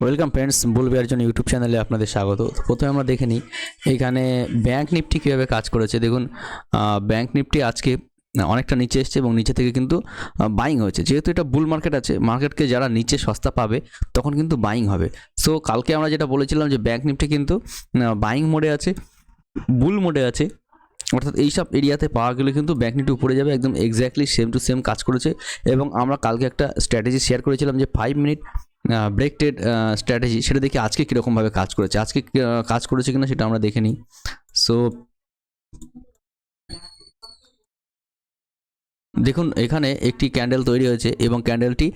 Welcome friends বুলবিয়ার জন্য YouTube চ্যানেলে আপনাদের স্বাগত। প্রথমে আমরা দেখে নিই, এখানে ব্যাংক নিফটি কীভাবে কাজ করেছে। দেখুন ব্যাংক নিফটি আজকে অনেকটা নিচে এসছে এবং নিচে থেকে কিন্তু বাইং হয়েছে। যেহেতু এটা বুল মার্কেট আছে মার্কেটকে যারা নিচে সস্তা পাবে, তখন কিন্তু বাইং হবে। সো কালকে আমরা যেটা বলেছিলাম যে ব্যাংক নিফটি কিন্তু বাইং মোডে আছে বুল মোডে আছে। অর্থাৎ এইসব এরিয়াতে পাওয়া গেলে কিন্তু ব্যাংক নিফটি উপরে যাবে, একদম এক্স্যাক্টলি সেম টু সেম কাজ করেছে। এবং আমরা কালকে একটা স্ট্র্যাটেজি শেয়ার করেছিলাম যে ফাইভ মিনিট ব্রেক টেড স্ট্র্যাটেজি সেটা দেখি আজকে কীরকমভাবে কাজ করেছে। আজকে কাজ করেছে কিনা সেটা আমরা দেখে নিই। সো দেখুন, এখানে একটি ক্যান্ডেল তৈরি হয়েছে এবং ক্যান্ডেলটি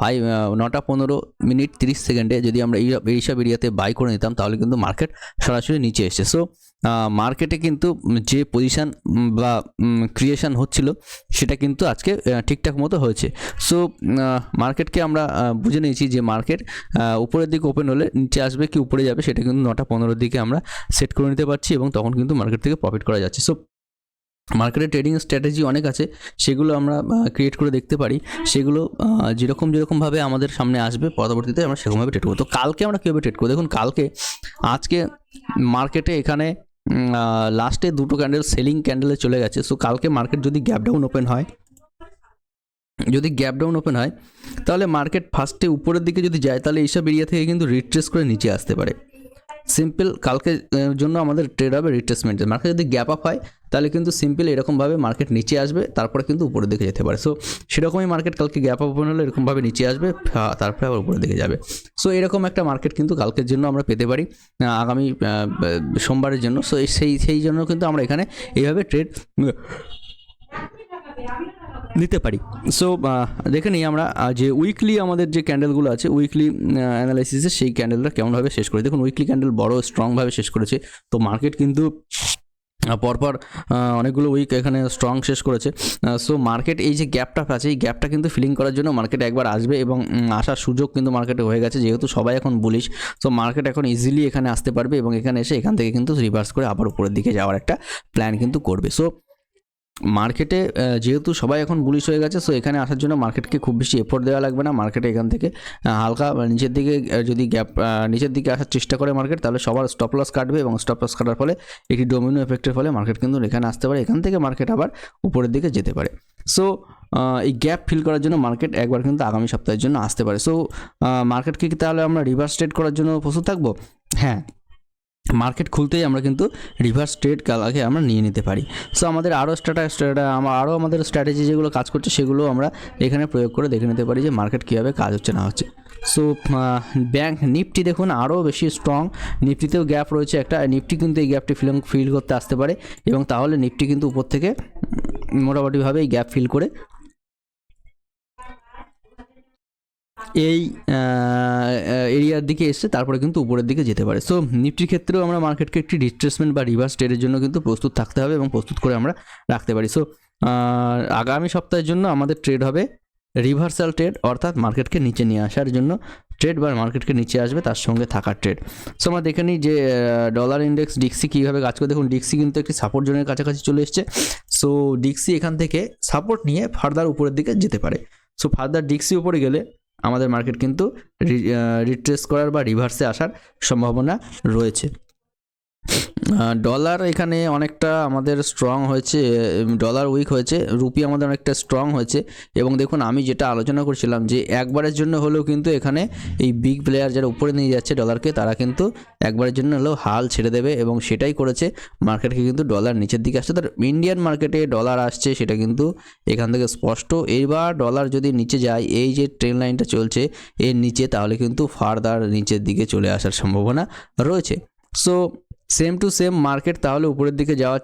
ফাইভ নটা পনেরো মিনিট তিরিশ সেকেন্ডে যদি আমরা এই এইসব এরিয়াতে বাই করে নিতাম, তাহলে কিন্তু মার্কেট সরাসরি নিচে এসছে। সো মার্কেটে কিন্তু যে পজিশান বা ক্রিয়েশন হচ্ছিল, সেটা কিন্তু আজকে ঠিকঠাক মতো হয়েছে। সো মার্কেটকে আমরা বুঝে নিয়েছি যে মার্কেট উপরের দিকে ওপেন হলে নিচে আসবে কি উপরে যাবে, সেটা কিন্তু নটা পনেরোর দিকে আমরা সেট করে নিতে পারছি এবং তখন কিন্তু মার্কেট থেকে প্রফিট করা যাচ্ছে। সো মার্কেটে ট্রেডিং স্ট্র্যাটেজি অনেক আছে, সেগুলো আমরা ক্রিয়েট করে দেখতে পারি। সেগুলো যেরকম যেরকমভাবে আমাদের সামনে আসবে, পরবর্তীতে আমরা সেরকমভাবে ট্রেড করব। তো কালকে আমরা কীভাবে ট্রেড করব? দেখুন, কালকে, আজকে মার্কেটে এখানে লাস্টে দুটো ক্যান্ডেল সেলিং ক্যান্ডেলে চলে গেছে। সো কালকে মার্কেট যদি গ্যাপ ডাউন ওপেন হয়, যদি গ্যাপ ডাউন ওপেন হয়, তাহলে মার্কেট ফার্স্টে উপরের দিকে যদি যায়, তাহলে এইসব এরিয়া থেকে কিন্তু রিট্রেস করে নিচে আসতে পারে। সিম্পল কালকে জন্য আমাদের ট্রেড হবে রিট্রেসমেন্ট মার্কেট যদি গ্যাপ আপ হয় তাহলে কিন্তু সিম্পল এরকমভাবে মার্কেট নিচে আসবে, তারপরে কিন্তু উপরের দিকে যেতে পারে। সো সেরকমই মার্কেট কালকে গ্যাপ আপ ওপেন হলে এরকমভাবে নিচে আসবে তারপরে আবার উপরের দিকে যাবে। সো এরকম একটা মার্কেট কিন্তু কালকের জন্য আমরা পেতে পারি আগামী সোমবারের জন্য। সো সেই সেই জন্য কিন্তু আমরা এখানে এইভাবে ট্রেড নিতে পারি। সো দেখে নিই আমরা যে উইকলি আমাদের যে ক্যান্ডেলগুলো আছে উইকলি অ্যানালাইসিসে সেই ক্যান্ডেলটা কেমনভাবে শেষ করে দেখুন উইকলি ক্যান্ডেল বড় স্ট্রংভাবে শেষ করেছে। তো মার্কেট কিন্তু পরপর অনেকগুলো উইক এখানে স্ট্রং শেষ করেছে। সো মার্কেট এই যে গ্যাপটা আছে, এই গ্যাপটা কিন্তু ফিলিং করার জন্য মার্কেট একবার আসবে এবং আসার সুযোগ কিন্তু মার্কেটে হয়ে গেছে, যেহেতু সবাই এখন বুলিশ সো মার্কেট এখন ইজিলি এখানে আসতে পারবে এবং এখানে এসে এখান থেকে কিন্তু রিভার্স করে আবার উপরের দিকে যাওয়ার একটা প্ল্যান কিন্তু করবে। সো মার্কেটে যেহেতু সবাই এখন বুলিশ হয়ে গেছে সো এখানে আসার জন্য মার্কেটকে খুব বেশি এফোর্ট দেওয়া লাগবে না। মার্কেটে এখান থেকে হালকা নিচের দিকে যদি গ্যাপ নিচের দিকে আসার চেষ্টা করে মার্কেট তাহলে সবার স্টপ লস কাটবে এবং স্টপ লস কাটার ফলে, একটি ডোমিনো এফেক্টের ফলে মার্কেট কিন্তু এখানে আসতে পারে। এখান থেকে মার্কেট আবার উপরের দিকে যেতে পারে। সো এই গ্যাপ ফিল করার জন্য মার্কেট একবার কিন্তু আগামী সপ্তাহের জন্য আসতে পারে। সো মার্কেটকে কি তাহলে আমরা রিভার্স ট্রেড করার জন্য প্রস্তুত থাকব? হ্যাঁ মার্কেট খুলতেই আমরা কিন্তু রিভার্স ট্রেড কালাকে আমরা নিয়ে নিতে পারি। সো আমাদের আরও স্ট্র্যাটা স্ট্র্যাটা আরও আমাদের স্ট্র্যাটেজি যেগুলো কাজ করছে, সেগুলো আমরা এখানে প্রয়োগ করে দেখে নিতে পারি যে মার্কেট কীভাবে কাজ হচ্ছে, না হচ্ছে। সো ব্যাংক নিফটি দেখুন আরও বেশি স্ট্রং নিফটিতেও গ্যাপ রয়েছে একটা নিফটি কিন্তু এই গ্যাপটি ফিল ফিল করতে আসতে পারে। এবং তাহলে নিফটি কিন্তু উপর থেকে মোটামুটিভাবে এই গ্যাপ ফিল করে এই এরিয়ার দিকে এসে তারপরে কিন্তু উপরের দিকে যেতে পারে। সো নিফটির ক্ষেত্রেও আমরা মার্কেটকে একটি রিট্রেসমেন্ট বা রিভার্স ট্রেডের জন্য কিন্তু প্রস্তুত থাকতে হবে এবং প্রস্তুত করে আমরা রাখতে পারি। সো আগামী সপ্তাহের জন্য আমাদের ট্রেড হবে রিভার্সাল ট্রেড অর্থাৎ মার্কেটকে নিচে নিয়ে আসার জন্য ট্রেড বা মার্কেটকে নিচে আসবে তার সঙ্গে থাকার ট্রেড সো আমরা দেখে নিই যে ডলার ইন্ডেক্স ডিক্সি কীভাবে কাজ করে। দেখুন ডিক্সি কিন্তু একটি সাপোর্ট জোনের কাছাকাছি চলে এসছে। সো ডিক্সি এখান থেকে সাপোর্ট নিয়ে ফার্দার উপরের দিকে যেতে পারে। সো ফার্দার ডিক্সি উপরে গেলে আমাদের মার্কেট কিন্তু রিট্রেস করার বা রিভার্সে আসার সম্ভাবনা রয়েছে। ডলার এখানে অনেকটা আমাদের স্ট্রং হয়েছে ডলার উইক হয়েছে রুপি আমাদের অনেকটা স্ট্রং হয়েছে। এবং দেখুন, আমি যেটা আলোচনা করছিলাম যে একবারের জন্য হলেও কিন্তু এখানে এই বিগ প্লেয়ার যারা উপরে নিয়ে যাচ্ছে ডলারকে তারা কিন্তু একবারের জন্য হলেও হাল ছেড়ে দেবে এবং সেটাই করেছে। মার্কেটকে কিন্তু ডলার নিচের দিকে আসছে। তার ইন্ডিয়ান মার্কেটে ডলার আসছে, সেটা কিন্তু এখান থেকে স্পষ্ট। এবার ডলার যদি নিচে যায়, এই যে ট্রেন লাইনটা চলছে, এর নিচে তাহলে কিন্তু ফার্দার নিচের দিকে চলে আসার সম্ভাবনা রয়েছে। So same to same market তাহলে উপরের দিকে যাওয়ার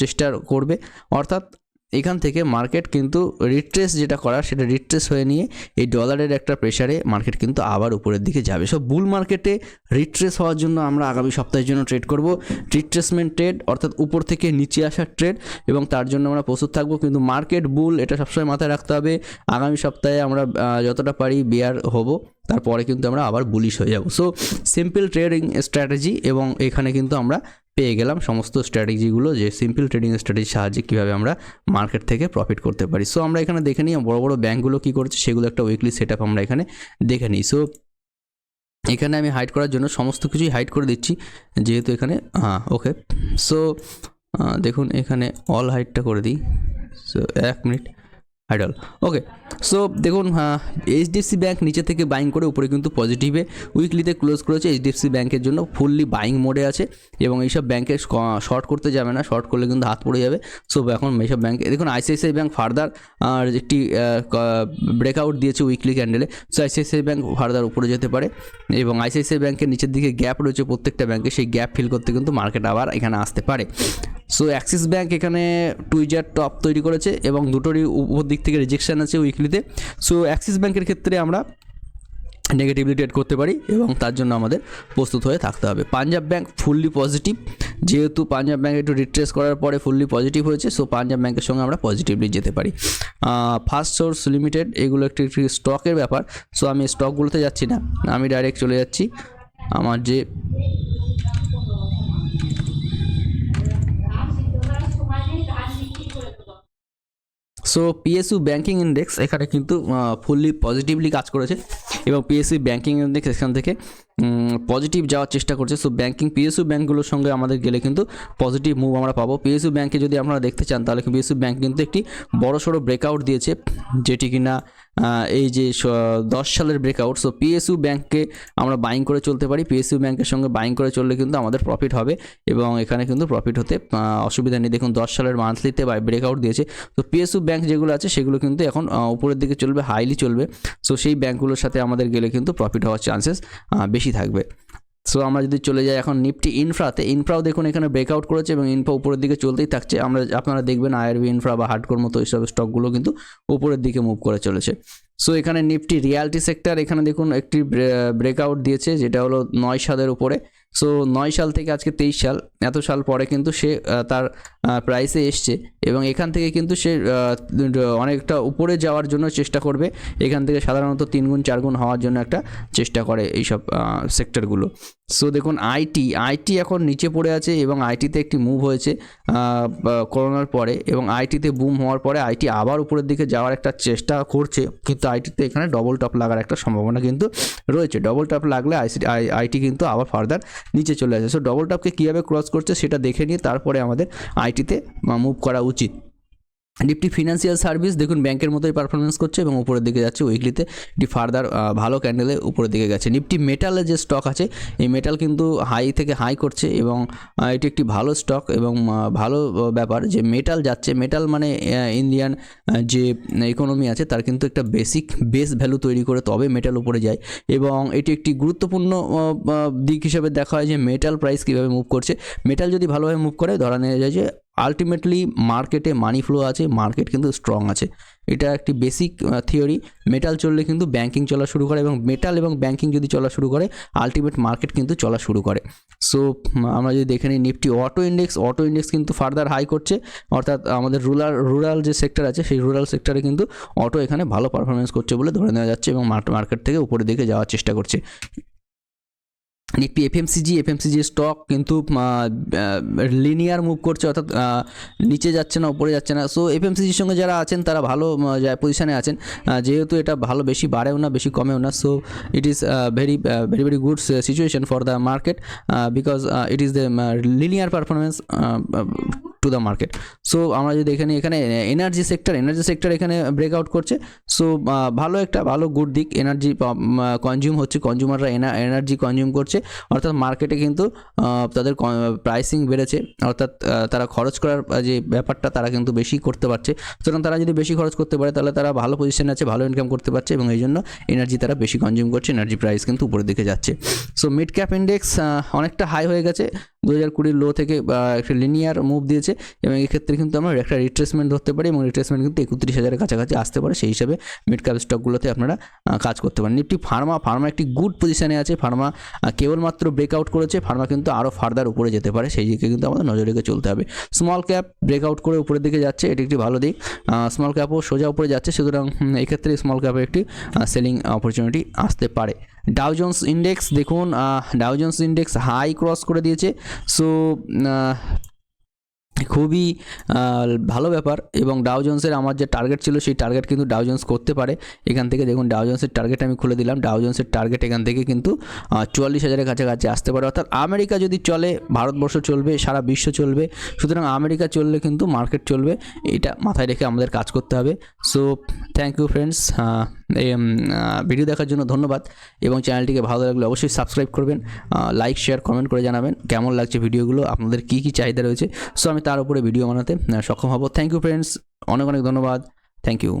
চেষ্টা করবে। অর্থাৎ এখান থেকে মার্কেট কিন্তু রিট্রেস যেটা করার সেটা রিট্রেস হয়ে নিয়ে এই ডলারের একটা প্রেশারে মার্কেট কিন্তু আবার উপরের দিকে যাবে। সব বুল মার্কেটে রিট্রেস হওয়ার জন্য আমরা আগামী সপ্তাহের জন্য ট্রেড করব। রিট্রেসমেন্ট ট্রেড অর্থাৎ উপর থেকে নিচে আসার ট্রেড এবং তার জন্য আমরা প্রস্তুত থাকব। কিন্তু মার্কেট বুল এটা সবসময় মাথায় রাখতে হবে। আগামী সপ্তাহে আমরা যতটা পারি বিয়ার হব। তারপরে কিন্তু আমরা আবার বুলিশ হয়ে যাব। সো সিম্পল ট্রেডিং স্ট্র্যাটেজি এবং এখানে কিন্তু আমরা পেয়ে গেলাম সমস্ত স্ট্র্যাটেজিগুলো যে সিম্পল ট্রেডিং স্ট্র্যাটেজির সাহায্যে কীভাবে আমরা মার্কেট থেকে প্রফিট করতে পারি। সো আমরা এখানে দেখে নিই বড় বড় ব্যাঙ্কগুলো কী করছে, সেগুলো একটা উইকলি সেট আমরা এখানে দেখে নিই। সো এখানে আমি হাইড করার জন্য সমস্ত কিছুই হাইড করে দিচ্ছি, যেহেতু এখানে হ্যাঁ ওকে সো দেখুন, এখানে অল হাইটটা করে দিই। সো এক minute hide all okay so দেখুন এইচডিএফসি ব্যাংক নিচে থেকে বাইং করে উপরে কিন্তু পজিটিভে উইকলিতে ক্লোজ করেছে এইচডিএফসি ব্যাংকের জন্য ফুললি বাইং মোডে আছে এবং এইসব ব্যাংকে শর্ট করতে যাবে না শর্ট করলে কিন্তু হাত পড়ে যাবে। সো এখন এইসব ব্যাংকে দেখুন আইসিআইসিআই ব্যাংক ফার্দার আর একটি ব্রেকআউট দিয়েছে উইকলি ক্যান্ডেলে সো আইসিআইসিআই ব্যাংক ফার্দার উপরে যেতে পারে এবং আইসিআইসিআই ব্যাংকের নিচের দিকে গ্যাপ রয়েছে প্রত্যেকটা ব্যাংকে সেই গ্যাপ ফিল করতে কিন্তু মার্কেট আবার এখানে আসতে পারে। সো অ্যাক্সিস ব্যাঙ্ক এখানে টুইজার টপ তৈরি করেছে এবং দুটোরই উপর দিক থেকে রিজেকশন আছে উইকলিতে সো অ্যাক্সিস ব্যাঙ্কের ক্ষেত্রে আমরা নেগেটিভলি ট্রেড করতে পারি এবং তার জন্য আমাদের প্রস্তুত হয়ে থাকতে হবে। পাঞ্জাব ব্যাংক ফুললি পজিটিভ যেহেতু পাঞ্জাব ব্যাঙ্ক একটু রিট্রেস করার পরে ফুললি পজিটিভ হয়েছে সো পাঞ্জাব ব্যাঙ্কের সঙ্গে আমরা পজিটিভলি যেতে পারি। ফার্স্ট সোর্স লিমিটেড এগুলো একটি একটি স্টকের ব্যাপার। সো আমি স্টকগুলোতে যাচ্ছি না। আমি ডাইরেক্ট চলে যাচ্ছি। আমার যে সো পিএসইউ ব্যাঙ্কিং ইন্ডেক্স এখানে কিন্তু ফুললি পজিটিভলি কাজ করেছে। এবং পিএসসি ব্যাঙ্কিং ইন্ডেক্স এখান থেকে পজিটিভ যাওয়ার চেষ্টা করছে। সো ব্যাঙ্কিং পিএসইউ ব্যাঙ্কগুলোর সঙ্গে আমাদের গেলে কিন্তু পজিটিভ মুভ আমরা পাবো। পিএসইউ ব্যাঙ্কে যদি আপনারা দেখতে চান, তাহলে পিএসইউ ব্যাঙ্ক কিন্তু একটি বড় সড়ো ব্রেকআউট দিয়েছে, যেটি কিনা এই যে দশ সালের ব্রেকআউট সো পিএসইউ ব্যাঙ্ককে আমরা বাইং করে চলতে পারি। পিএসইউ ব্যাঙ্কের সঙ্গে বাইং করে চললে কিন্তু আমাদের প্রফিট হবে এবং এখানে কিন্তু প্রফিট হতে অসুবিধা নেই। দেখুন, দশ সালের মান্থলিতে ব্রেকআউট দিয়েছে। তো পিএসইউ ব্যাঙ্ক যেগুলো আছে, সেগুলো কিন্তু এখন উপরের দিকে চলবে হাইলি চলবে। সো সেই ব্যাঙ্কগুলোর সাথে আমাদের গেলে কিন্তু প্রফিট হওয়ার চান্সেস বেশি থাকবে। সো আমরা যদি চলে যাই এখন নিফটি ইনফ্রাতে ইনফ্রাও দেখুন এখানে ব্রেকআউট করেছে এবং ইনফ্রা উপরের দিকে চলতেই থাকছে। আমরা, আপনারা দেখবেন আইআরবি ইনফ্রা বা হার্ডকোর মতো এইসব স্টকগুলো কিন্তু উপরের দিকে মুভ করে চলেছে। সো এখানে নিফটি রিয়ালিটি সেক্টর এখানে দেখুন একটি ব্রেকআউট দিয়েছে, যেটা হলো নয় সাদের উপরে। সো নয় সাল থেকে আজকে তেইশ সাল, এত সাল পরে কিন্তু সে তার প্রাইসে এসছে এবং এখান থেকে কিন্তু সে অনেকটা উপরে যাওয়ার জন্য চেষ্টা করবে। এখান থেকে সাধারণত তিনগুণ, চারগুণ চার গুণ হওয়ার জন্য একটা চেষ্টা করে এইসব সেক্টরগুলো সো দেখুন আইটি আইটি এখন নিচে পড়ে আছে এবং আইটিতে একটি মুভ হয়েছে করোনার পরে এবং আইটিতে বুম হওয়ার পরে আইটি আবার উপরের দিকে যাওয়ার একটা চেষ্টা করছে, কিন্তু আইটিতে এখানে ডবল টপ লাগার একটা সম্ভাবনা কিন্তু রয়েছে। ডবল টপ লাগলে আইসি আইটি কিন্তু আবার ফার্দার নিচে চলে আসে। সো ডবল টপকে কীভাবে ক্রস করছে সেটা দেখে নিয়ে তারপরে আমাদের আইটিতে মুভ করা উচিত। নিফটি ফিনান্সিয়াল সার্ভিস দেখুন ব্যাংকের মতোই পারফরমেন্স করছে এবং উপরের দিকে যাচ্ছে উইকলিতে এটি ফার্দার ভালো ক্যান্ডেলে উপরের দিকে গেছে। নিফটি মেটালের যে স্টক আছে, এই মেটাল কিন্তু হাই থেকে হাই করছে এবং এটি একটি ভালো স্টক এবং ভালো ব্যাপার যে মেটাল যাচ্ছে। মেটাল মানে ইন্ডিয়ান যে ইকোনমি আছে, তার কিন্তু একটা বেসিক বেস ভ্যালু তৈরি করে তবে মেটাল উপরে যায়। এবং এটি একটি গুরুত্বপূর্ণ দিক হিসেবে দেখা হয় যে মেটাল প্রাইস কীভাবে মুভ করছে। মেটাল যদি ভালোভাবে মুভ করে, ধরা নেওয়া যায় যে আলটিমেটলি মার্কেটে মানি ফ্লো আছে মার্কেট কিন্তু স্ট্রং আছে। এটা একটি বেসিক থিওরি মেটাল চললে কিন্তু ব্যাংকিং চলা শুরু করে এবং মেটাল এবং ব্যাংকিং যদি চলা শুরু করে আলটিমেট মার্কেট কিন্তু চলা শুরু করে। সো আমরা যদি দেখে নিই Nifty auto index auto index কিন্তু ফার্দার হাই করছে। অর্থাৎ আমাদের রুরাল রুরাল যে সেক্টর আছে, সেই রুরাল সেক্টরে কিন্তু অটো এখানে ভালো পারফরমেন্স করছে বলে ধরে নেওয়া যাচ্ছে এবং মার্কেট থেকে উপরের দিকে যাওয়ার চেষ্টা করছে। নিফটি এফএমসিজি এফএমসিজি স্টক কিন্তু লিনিয়ার মুভ করছে, অর্থাৎ নিচে যাচ্ছে না, উপরে যাচ্ছে না। সো এফএমসিজির সঙ্গে যারা আছেন, তারা ভালো পজিশানে আছেন যেহেতু এটা ভালো বেশি বাড়েও না, বেশি কমেও না so it is very very very good situation for the market because it is the linear performance to the market so আমরা যদি এখানে এখানে এনার্জি সেক্টর এনার্জি সেক্টর এখানে ব্রেকআউট করছে সো ভালো একটা, ভালো গুড দিক এনার্জি কনজিউম হচ্ছে কনজিউমাররা এনার্জি কনজিউম করছে, অর্থাৎ মার্কেটে কিন্তু তাদের প্রাইসিং বেড়েছে, অর্থাৎ তারা খরচ করার যে ব্যাপারটা তারা কিন্তু বেশি করতে পারছে। সুতরাং তারা যদি বেশি খরচ করতে পারে, তাহলে তারা ভালো পজিশনে আছে, ভালো ইনকাম করতে পারছে, এবং এই জন্য এনার্জি তারা বেশি কনজিউম করছে এনার্জি প্রাইস কিন্তু উপরের দিকে যাচ্ছে। সো মিড ক্যাপ ইন্ডেক্স অনেকটা হাই হয়ে গেছে দু হাজার কুড়ির লো থেকে একটা লিনিয়ার মুভ দিয়েছে। এবং এক্ষেত্রে কিন্তু আমরা একটা রিট্রেসমেন্ট ধরতে পারি এবং রিট্রেসমেন্ট কিন্তু একত্রিশ হাজারের কাছাকাছি আসতে পারে। সেই হিসাবে মিড ক্যাপ স্টকগুলোতে আপনারা কাজ করতে পারেন। নিফটি ফার্মা ফার্মা একটি গুড পজিশনে আছে। ফার্মা কেবলমাত্র ব্রেকআউট করেছে। ফার্মা কিন্তু আরও ফার্দার উপরে যেতে পারে। সেই দিকে কিন্তু আমাদের নজর রেখে চলতে হবে। স্মল ক্যাপ ব্রেকআউট করে উপরের দিকে যাচ্ছে। এটি একটি ভালো দিক। স্মল ক্যাপও সোজা উপরে যাচ্ছে। সুতরাং এক্ষেত্রে স্মল ক্যাপে একটি সেলিং অপরচুনিটি আসতে পারে। ডাউজন্স ইন্ডেক্স দেখুন Dow Jones index high cross করে দিয়েছে। সো খুবই ভালো ব্যাপার এবং ডাউজন্সের আমার যে টার্গেট ছিল সেই টার্গেট কিন্তু ডাউজন্স জোন্স করতে পারে। এখান থেকে দেখুন ডাউজন্সের টার্গেট আমি খুলে দিলাম। ডাউজন্সের টার্গেট এখান থেকে কিন্তু চুয়াল্লিশ হাজারের কাছাকাছি আসতে পারে। অর্থাৎ আমেরিকা যদি চলে, ভারতবর্ষ চলবে, সারা বিশ্ব চলবে, সুতরাং আমেরিকা চললে কিন্তু মার্কেট চলবে। এটা মাথায় রেখে আমাদের কাজ করতে হবে। So thank you friends video দেখার জন্য ধন্যবাদ এবং চ্যানেলটিকে ভালো লাগলে অবশ্যই সাবস্ক্রাইব করবেন। লাইক শেয়ার কমেন্ট করে জানাবেন কেমন লাগছে ভিডিওগুলো আপনাদের কী কী চাহিদা রয়েছে। সো আমি তার উপরে ভিডিও বানাতে সক্ষম হব। থ্যাংক ইউ ফ্রেন্ডস অনেক অনেক ধন্যবাদ। Thank you